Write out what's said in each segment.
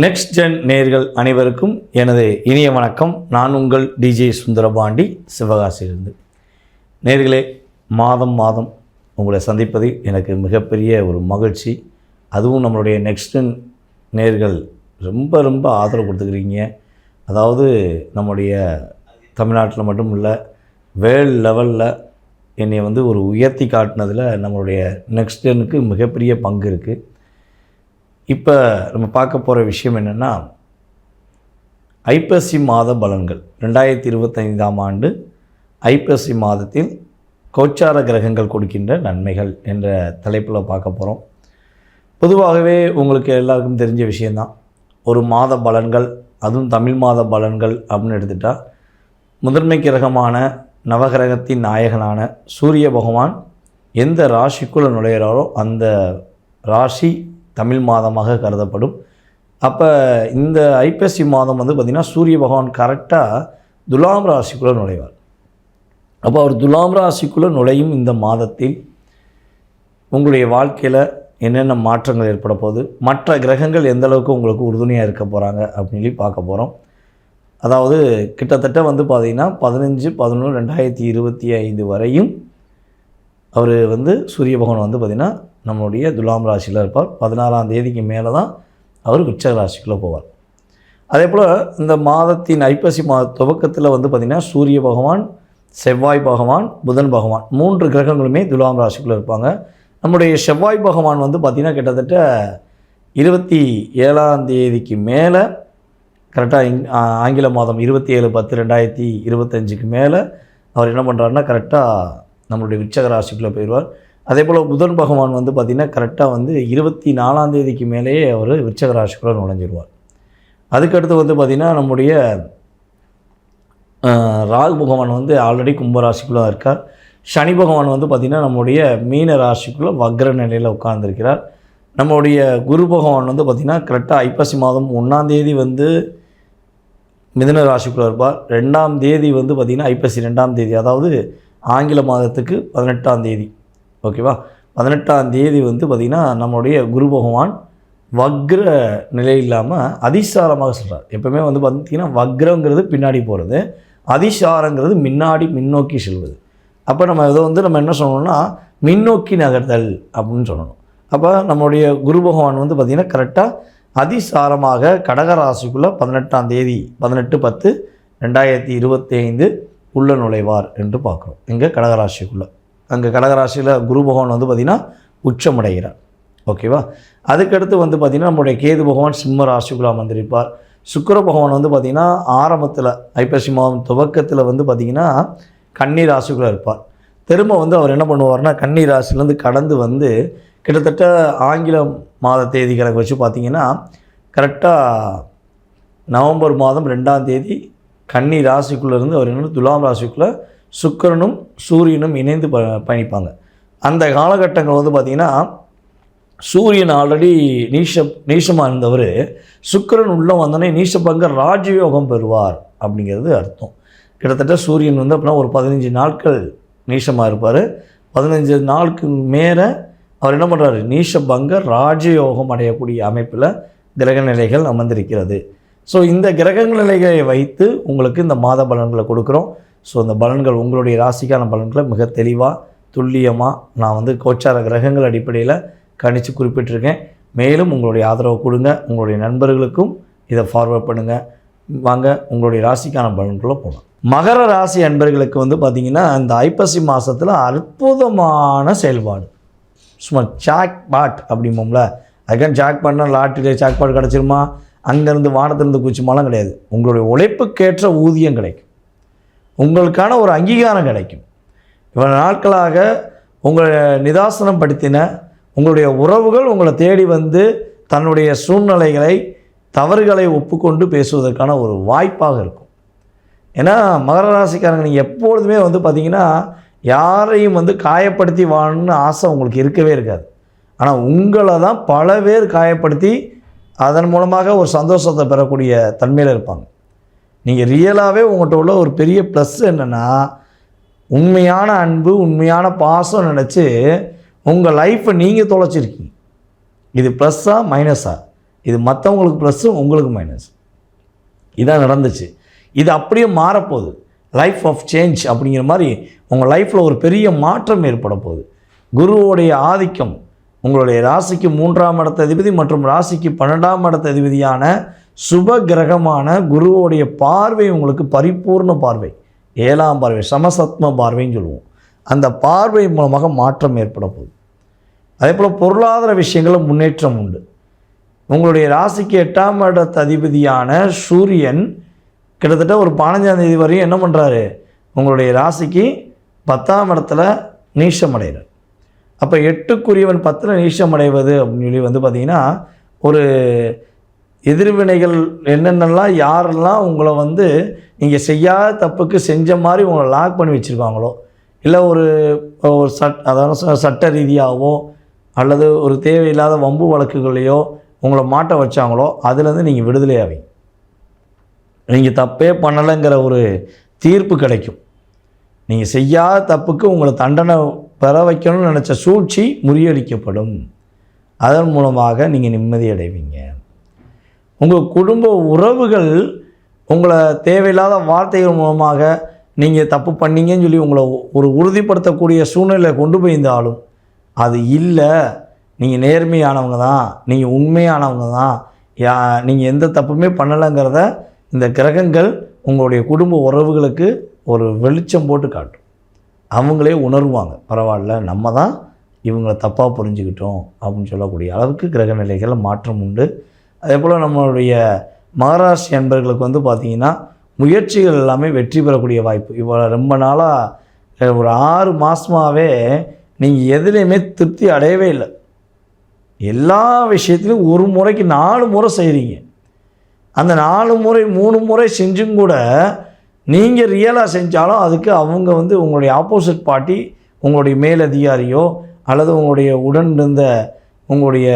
Next gen நேர்கள் அனைவருக்கும் எனது இனிய வணக்கம். நான் உங்கள் டிஜே சுந்தரபாண்டி சிவகாசியிலிருந்து. நேர்களே மாதம் மாதம் உங்களை சந்திப்பதில் எனக்கு மிகப்பெரிய ஒரு மகிழ்ச்சி. அதுவும் நம்மளுடைய நெக்ஸ்ட் ஜென் நேர்கள் ரொம்ப ரொம்ப ஆதரவு கொடுத்துக்கிறீங்க. அதாவது நம்முடைய தமிழ்நாட்டில் மட்டும் இல்லை வேர்ல்ட் லெவலில் என்னை வந்து ஒரு உயர்த்தி காட்டினதில் நம்மளுடைய நெக்ஸ்ட் ஜெனுக்கு மிகப்பெரிய பங்கு இருக்குது இப்போ நம்ம பார்க்க போகிற விஷயம் என்னென்னா ஐப்பசி மாத பலன்கள். ரெண்டாயிரத்தி இருபத்தைந்தாம் ஆண்டு ஐப்பசி மாதத்தில் கோச்சார கிரகங்கள் கொடுக்கின்ற நன்மைகள் என்ற தலைப்பில் பார்க்க போகிறோம் பொதுவாகவே உங்களுக்கு எல்லாருக்கும் தெரிஞ்ச விஷயந்தான் ஒரு மாத பலன்கள் அதுவும் தமிழ் மாத பலன்கள் அப்படின்னு எடுத்துட்டால் முதன்மை கிரகமான நவகிரகத்தின் நாயகனான சூரிய பகவான் எந்த ராசிக்குள்ளே நுழையிறாரோ அந்த ராசி தமிழ் மாதமாக கருதப்படும். அப்போ இந்த ஐப்பசி மாதம் வந்து பார்த்திங்கன்னா சூரிய பகவான் கரெக்டாக துலாம் ராசிக்குள்ளே நுழைவார். அப்போ அவர் துலாம் ராசிக்குள்ளே நுழையும் இந்த மாதத்தில் உங்களுடைய வாழ்க்கையில் என்னென்ன மாற்றங்கள் ஏற்பட போகுது மற்ற கிரகங்கள் எந்த அளவுக்கு உங்களுக்கு உறுதுணையாக இருக்க போகிறாங்க அப்படின்னு சொல்லி பார்க்க போகிறோம் அதாவது கிட்டத்தட்ட வந்து பார்த்திங்கன்னா பதினஞ்சு பதினொன்று ரெண்டாயிரத்தி இருபத்தி ஐந்து வரையும் அவர் வந்து சூரிய பகவான் வந்து பார்த்திங்கன்னா நம்மளுடைய துலாம் ராசியில் இருப்பார். பதினாறாம் தேதிக்கு மேலே தான் அவர் உச்ச ராசிக்குள்ளே போவார். அதே போல் இந்த மாதத்தின் ஐப்பசி மாத துவக்கத்தில் வந்து பார்த்திங்கன்னா சூரிய பகவான் செவ்வாய் பகவான் புதன் பகவான் மூன்று கிரகங்களுமே துலாம் ராசிக்குள்ளே இருப்பாங்க. நம்முடைய செவ்வாய் பகவான் வந்து பார்த்திங்கன்னா கிட்டத்தட்ட இருபத்தி ஏழாம் தேதிக்கு மேலே கரெக்டாக இங் ஆங்கில மாதம் இருபத்தி ஏழு பத்து ரெண்டாயிரத்தி இருபத்தஞ்சுக்கு மேலே அவர் என்ன பண்ணுறாருன்னா கரெக்டாக நம்மளுடைய விருச்சக ராசிக்குள்ளே போயிடுவார். அதே போல் புதன் பகவான் வந்து பார்த்திங்கன்னா கரெக்டாக வந்து இருபத்தி நாலாம் தேதிக்கு மேலேயே அவர் விருச்சக ராசிக்குள்ளே நுழைஞ்சிருவார். அதுக்கடுத்து வந்து பார்த்திங்கன்னா நம்முடைய ராகு பகவான் வந்து ஆல்ரெடி கும்பராசிக்குள்ளே இருக்கார். சனி பகவான் வந்து பார்த்திங்கன்னா நம்முடைய மீன ராசிக்குள்ளே வக்ர நிலையில் உட்கார்ந்துருக்கிறார். நம்முடைய குரு பகவான் வந்து பார்த்திங்கன்னா கரெக்டாக ஐப்பசி மாதம் ஒன்றாம் தேதி வந்து மிதுன ராசிக்குள்ளே இருப்பார். ரெண்டாம் தேதி வந்து பார்த்திங்கன்னா ஐப்பசி ரெண்டாம் தேதி அதாவது ஆங்கில மாதத்துக்கு பதினெட்டாம் தேதி. ஓகேவா? பதினெட்டாம் தேதி வந்து பார்த்திங்கன்னா நம்மளுடைய குரு பகவான் வக்ர நிலை இல்லாமல் அதிசாரமாக சொல்கிறார் எப்பவுமே வந்து பார்த்திங்கன்னா வக்ரங்கிறது பின்னாடி போகிறது அதிசாரங்கிறது முன்னாடி முன்னோக்கி செல்வது. அப்போ நம்ம இதை வந்து நம்ம என்ன சொல்லணும்னா மின்னோக்கி நகர்தல் அப்படின்னு சொல்லணும். அப்போ நம்மளுடைய குரு பகவான் வந்து பார்த்திங்கன்னா கரெக்டாக அதிசாரமாக கடகராசிக்குள்ளே பதினெட்டாம் தேதி பதினெட்டு பத்து ரெண்டாயிரத்தி இருபத்தி ஐந்து உள்ள நுழைவார் என்று பார்க்குறோம். இங்கே கடகராசிக்குள்ளே. அங்கே கடகராசியில் குரு பகவான் வந்து பார்த்திங்கன்னா உச்சமடைகிறார். ஓகேவா அதுக்கடுத்து வந்து பார்த்திங்கன்னா நம்முடைய கேது பகவான் சிம்ம ராசிக்குள்ளே அமர்ந்திருப்பார். சுக்கர பகவான் வந்து பார்த்திங்கன்னா ஆரம்பத்தில் ஐப்பசி மாதம் துவக்கத்தில் வந்து பார்த்திங்கன்னா கன்னி ராசிக்குள்ளே இருப்பார். திரும்ப வந்து அவர் என்ன பண்ணுவார்னா கன்னி ராசிலேருந்து கடந்து வந்து கிட்டத்தட்ட ஆங்கில மாத தேதி கணக்கு வச்சு பார்த்தீங்கன்னா கரெக்டாக நவம்பர் மாதம் ரெண்டாம் தேதி கன்னி ராசிக்குள்ளே இருந்து அவர் என்ன துலாம் ராசிக்குள்ளே சுக்கிரனும் சூரியனும் இணைந்து ப பயணிப்பாங்க. அந்த காலகட்டங்கள் வந்து பார்த்திங்கன்னா சூரியன் ஆல்ரெடி நீஷ நீஷமாக இருந்தவர். சுக்கிரன் உள்ளே வந்தோடனே நீஷப்பங்க ராஜயோகம் பெறுவார் அப்படிங்கிறது அர்த்தம். கிட்டத்தட்ட சூரியன் வந்து அப்படின்னா ஒரு பதினஞ்சு நாட்கள் நீஷமாக இருப்பார். பதினஞ்சு நாளுக்கு மேலே அவர் என்ன பண்ணுறாரு நீஷபங்க ராஜயோகம் அடையக்கூடிய அமைப்பில் கிரக நிலைகள் அமர்ந்திருக்கிறது. ஸோ இந்த கிரக நிலைகளை வைத்து உங்களுக்கு இந்த மாத பலன்களை கொடுக்குறோம். ஸோ இந்த பலன்கள் உங்களுடைய ராசிக்கான பலன்களை மிக தெளிவாக துல்லியமாக நான் வந்து கோச்சார கிரகங்கள் அடிப்படையில் கணிச்சு குறிப்பிட்டிருக்கேன். மேலும் உங்களுடைய ஆதரவு கொடுங்க. உங்களுடைய நண்பர்களுக்கும் இதை ஃபார்வர்ட் பண்ணுங்கள் வாங்க உங்களுடைய ராசிக்கான பலன்களை போகலாம் மகர ராசி அன்பர்களுக்கு வந்து பார்த்திங்கன்னா இந்த ஐப்பசி மாதத்தில் அற்புதமான செயல்பாடு. சும்மா சாக் பாட் அப்படிம்போம்ல. அதுக்கான ஜாக் பாட்னா லாட்டரியில் சாக் பாட் கிடச்சிருமா? அங்கேருந்து வானத்திலிருந்து குச்சிமாலாம் கிடையாது. உங்களுடைய உழைப்புக்கேற்ற ஊதியம் கிடைக்கும். உங்களுக்கான ஒரு அங்கீகாரம் கிடைக்கும். இவ்வளோ நாட்களாக உங்களை நிதாசனம் படுத்தின உங்களுடைய உறவுகள் உங்களை தேடி வந்து தன்னுடைய சூழ்நிலைகளை தவறுகளை ஒப்புக்கொண்டு பேசுவதற்கான ஒரு வாய்ப்பாக இருக்கும். ஏன்னா மகர ராசிக்காரங்க நீங்கள் எப்பொழுதுமே வந்து பார்த்திங்கன்னா யாரையும் வந்து காயப்படுத்தி வாழணும்னு ஆசை உங்களுக்கு இருக்கவே இருக்காது. ஆனால் உங்களை தான் பல பேர் காயப்படுத்தி அதன் மூலமாக ஒரு சந்தோஷத்தை பெறக்கூடிய தன்மையில் இருப்பாங்க. நீங்கள் ரியலாகவே உங்கள்கிட்ட உள்ள ஒரு பெரிய ப்ளஸ் என்னென்னா உண்மையான அன்பு உண்மையான பாசம் நினச்சி உங்கள் லைஃப்பை நீங்கள் தொலைச்சிருக்கீங்க. இது ப்ளஸ்ஸா மைனஸா இது மற்றவங்களுக்கு ப்ளஸ்ஸு உங்களுக்கு மைனஸ் இதான் நடந்துச்சு. இது அப்படியே மாறப்போகுது. லைஃப் ஆஃப் சேஞ்ச் அப்படிங்கிற மாதிரி உங்கள் லைஃப்பில் ஒரு பெரிய மாற்றம் ஏற்பட போகுது குருவோடைய ஆதிக்கம் உங்களுடைய ராசிக்கு மூன்றாம் இடத்த அதிபதி மற்றும் ராசிக்கு பன்னெண்டாம் இடத்த அதிபதியான சுப கிரகமான குருவோடைய பார்வை உங்களுக்கு பரிபூர்ண பார்வை. ஏழாம் பார்வை சமசத்ம பார்வைன்னு சொல்லுவோம். அந்த பார்வை மூலமாக மாற்றம் ஏற்பட போகுது. அதே போல் பொருளாதார விஷயங்களில் முன்னேற்றம் உண்டு. உங்களுடைய ராசிக்கு எட்டாம் இடத்த அதிபதியான சூரியன் கிட்டத்தட்ட ஒரு பதினஞ்சாம் தேதி வரையும் என்ன பண்ணுறாரு உங்களுடைய ராசிக்கு பத்தாம் இடத்துல நீச்சம் அடைகிறார் அப்போ எட்டுக்குரியவன் பத்தில் நீச்சம் அடைவது அப்படின்னு சொல்லி வந்து பார்த்திங்கன்னா ஒரு எதிர்வினைகள் என்னென்னலாம் யாரெல்லாம் உங்களை வந்து நீங்கள் செய்யாத தப்புக்கு செஞ்ச மாதிரி உங்களை லாக் பண்ணி வச்சுருக்காங்களோ இல்லை ஒரு ஒரு சட் அதாவது ச- சட்ட ரீதியாகவோ அல்லது ஒரு தேவையில்லாத வம்பு வழக்குகளையோ உங்களை மாட்ட வச்சாங்களோ அதுலேருந்து நீங்கள் விடுதலையாவீங்க. நீங்கள் தப்பே பண்ணலைங்கிற ஒரு தீர்ப்பு கிடைக்கும். நீங்கள் செய்யாத தப்புக்கு உங்களை தண்டனை பெற வைக்கணும்னு நினச்ச சூழ்ச்சி முறியடிக்கப்படும். அதன் மூலமாக நீங்கள் நிம்மதி அடைவீங்க. உங்கள் குடும்ப உறவுகள் உங்களை தேவையில்லாத வார்த்தைகள் மூலமாக நீங்கள் தப்பு பண்ணீங்கன்னு சொல்லி உங்களை ஒரு உறுதிப்படுத்தக்கூடிய சூழ்நிலை கொண்டு போயிருந்தாலும் அது இல்லை. நீங்கள் நேர்மையானவங்க தான். நீங்கள் உண்மையானவங்க தான். யா நீங்கள் எந்த தப்புமே பண்ணலைங்கிறத இந்த கிரகங்கள் உங்களுடைய குடும்ப உறவுகளுக்கு ஒரு வெளிச்சம் போட்டு காட்டும். அவங்களே உணர்வாங்க. பரவாயில்ல நம்ம தான் இவங்களை தப்பாக புரிஞ்சுக்கிட்டோம் அப்படின்னு சொல்லக்கூடிய அளவுக்கு கிரக நிலைகளில் மாற்றம் உண்டு. அதே போல் நம்மளுடைய மகாராஷ்டிர என்பர்களுக்கு வந்து பார்த்திங்கன்னா முயற்சிகள் எல்லாமே வெற்றி பெறக்கூடிய வாய்ப்பு. இவ்வளோ ரொம்ப நாளாக ஒரு ஆறு மாதமாகவே நீங்கள் எதுலேயுமே திருப்தி அடையவே இல்லை. எல்லா விஷயத்துலையும் ஒரு முறைக்கு நாலு முறை செய்கிறீங்க அந்த நாலு முறை மூணு முறை செஞ்சும் கூட நீங்கள் ரியலாக செஞ்சாலும் அதுக்கு அவங்க வந்து உங்களுடைய ஆப்போசிட் பார்ட்டி உங்களுடைய மேலதிகாரியோ அல்லது உங்களுடைய உடன் இருந்த உங்களுடைய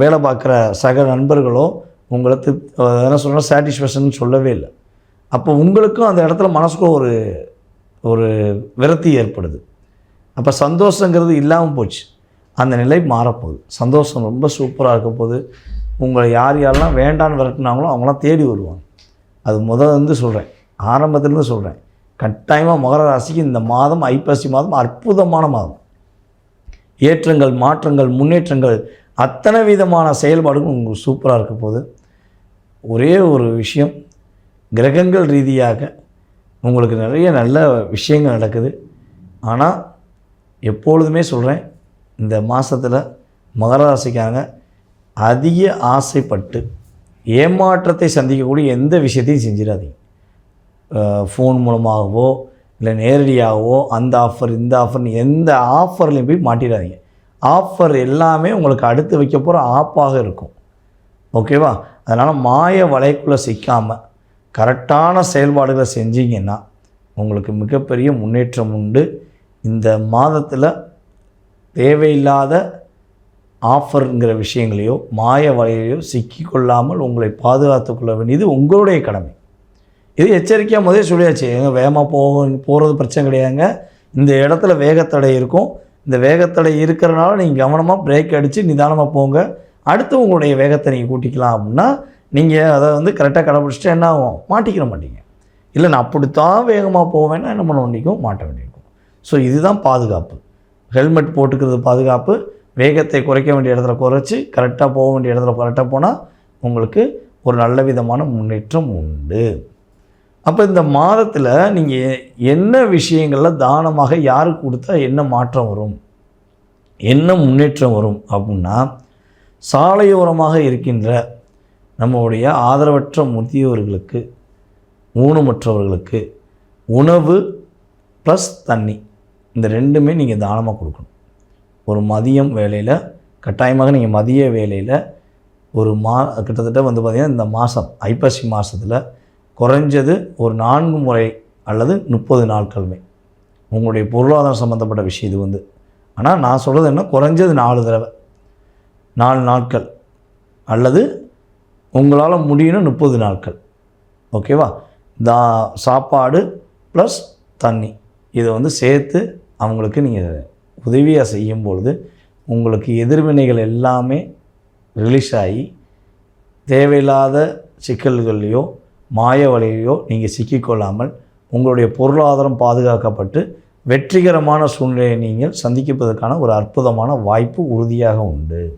வேலை பார்க்குற சக நண்பர்களோ உங்களை திருப் என்ன சொல்கிறோம் சாட்டிஸ்ஃபேக்ஷன் சொல்லவே இல்லை. அப்போ உங்களுக்கும் அந்த இடத்துல மனசுக்குள்ள ஒரு ஒரு விரக்தி ஏற்படுது. அப்போ சந்தோஷங்கிறது இல்லாமல் போச்சு. அந்த நிலை மாறப்போகுது. சந்தோஷம் ரொம்ப சூப்பராக இருக்க போது உங்களை யார் யாரெல்லாம் வேண்டான்னு விரட்டினாங்களோ அவங்களாம் தேடி வருவாங்க. அது முதல் வந்து சொல்கிறேன் ஆரம்பத்துலேருந்து சொல்கிறேன் கட்டாயமாக மகர ராசிக்கு இந்த மாதம் ஐப்பசி மாதம் அற்புதமான மாதம். ஏற்றங்கள் மாற்றங்கள் முன்னேற்றங்கள் அத்தனை விதமான செயல்பாடுகளும் உங்களுக்கு சூப்பராக இருக்க போகுது. ஒரே ஒரு விஷயம் கிரகங்கள் ரீதியாக உங்களுக்கு நிறைய நல்ல விஷயங்கள் நடக்குது. ஆனால் எப்பொழுதுமே சொல்கிறேன் இந்த மாதத்தில் மகர ராசிக்காரங்க அதிக ஆசைப்பட்டு ஏமாற்றத்தை சந்திக்கக்கூடிய எந்த விஷயத்தையும் செஞ்சிடாதீங்க. ஃபோன் மூலமாகவோ இல்லை நேரடியாகவோ அந்த ஆஃபர் இந்த ஆஃபர்னு எந்த ஆஃபர்லையும் போய் மாட்டிடாதீங்க. ஆஃபர் எல்லாமே உங்களுக்கு அடுத்து வைக்க போகிற ஆப்பாக இருக்கும். ஓகேவா அதனால் மாய வலைக்குள்ளே சிக்காமல் கரெக்டான செயல்பாடுகளை செஞ்சீங்கன்னா உங்களுக்கு மிகப்பெரிய முன்னேற்றம் உண்டு. இந்த மாதத்தில் தேவையில்லாத ஆஃபருங்கிற விஷயங்களையோ மாய வலையிலையோ சிக்கிக்கொள்ளாமல் உங்களை பாதுகாத்துக்கொள்ள வேண்டியது உங்களுடைய கடமை. இது எச்சரிக்கையாக முதலே சொல்லியாச்சு. எங்க வேகமாக போக போகிறது பிரச்சனை கிடையாதுங்க. இந்த இடத்துல வேகத்தடை இருக்கும். இந்த வேகத்தடை இருக்கிறனால நீங்கள் கவனமாக பிரேக் அடித்து நிதானமாக போங்க. அடுத்து உங்களுடைய வேகத்தை நீங்கள் கூட்டிக்கலாம் அப்படின்னா நீங்கள் அதை வந்து கரெக்டாக கடைப்பிடிச்சிட்டு என்ன ஆகும்? மாட்டிக்கிற மாட்டீங்க. இல்லை நான் அப்படித்தான் வேகமாக போவேன்னா என்ன பண்ண வேண்டியிருக்கும் மாட்ட வேண்டியிருக்கும். ஸோ இதுதான் பாதுகாப்பு. ஹெல்மெட் போட்டுக்கிறது பாதுகாப்பு. வேகத்தை குறைக்க வேண்டிய இடத்துல குறைச்சி கரெக்டாக போக வேண்டிய இடத்துல கரெக்டாக போனால் உங்களுக்கு ஒரு நல்ல விதமான முன்னேற்றம் உண்டு. அப்போ இந்த மாதத்தில் நீங்கள் என்ன விஷயங்களில் தானமாக யாருக்கு கொடுத்தா என்ன மாற்றம் வரும்? என்ன முன்னேற்றம் வரும் அப்படின்னா சாலையோரமாக இருக்கின்ற நம்முடைய ஆதரவற்ற முதியோர்களுக்கு ஊனமற்றவர்களுக்கு உணவு ப்ளஸ் தண்ணி இந்த ரெண்டுமே நீங்கள் தானமாக கொடுக்கணும். ஒரு மதியம் வேலையில் கட்டாயமாக நீங்கள் மதிய வேலையில் ஒரு மா கிட்டத்தட்ட வந்து பார்த்திங்கன்னா இந்த மாதம் ஐப்பசி மாதத்தில் குறைஞ்சது ஒரு நான்கு முறை அல்லது முப்பது நாட்களுமே. உங்களுடைய பொருளாதாரம் சம்மந்தப்பட்ட விஷயம் இது வந்து. ஆனால் நான் சொல்கிறது என்ன? குறைஞ்சது நாலு தடவை. நாலு நாட்கள். அல்லது உங்களால் முடியணும் முப்பது நாட்கள். ஓகேவா தா சாப்பாடு ப்ளஸ் தண்ணி. இதை வந்து சேர்த்து அவங்களுக்கு நீங்கள் உதவியாக செய்யும் பொழுது உங்களுக்கு எதிர்வினைகள் எல்லாமே ரிலீஸ் ஆகி தேவையில்லாத சிக்கல்கள்லையோ மாய வலையோ நீங்கள் சிக்கிக்கொள்ளாமல் உங்களுடைய பொருளாதாரம் பாதுகாக்கப்பட்டு வெற்றிகரமான சூழ்நிலையை நீங்கள் சந்திப்பதற்கான ஒரு அற்புதமான வாய்ப்பு உறுதியாக உண்டு.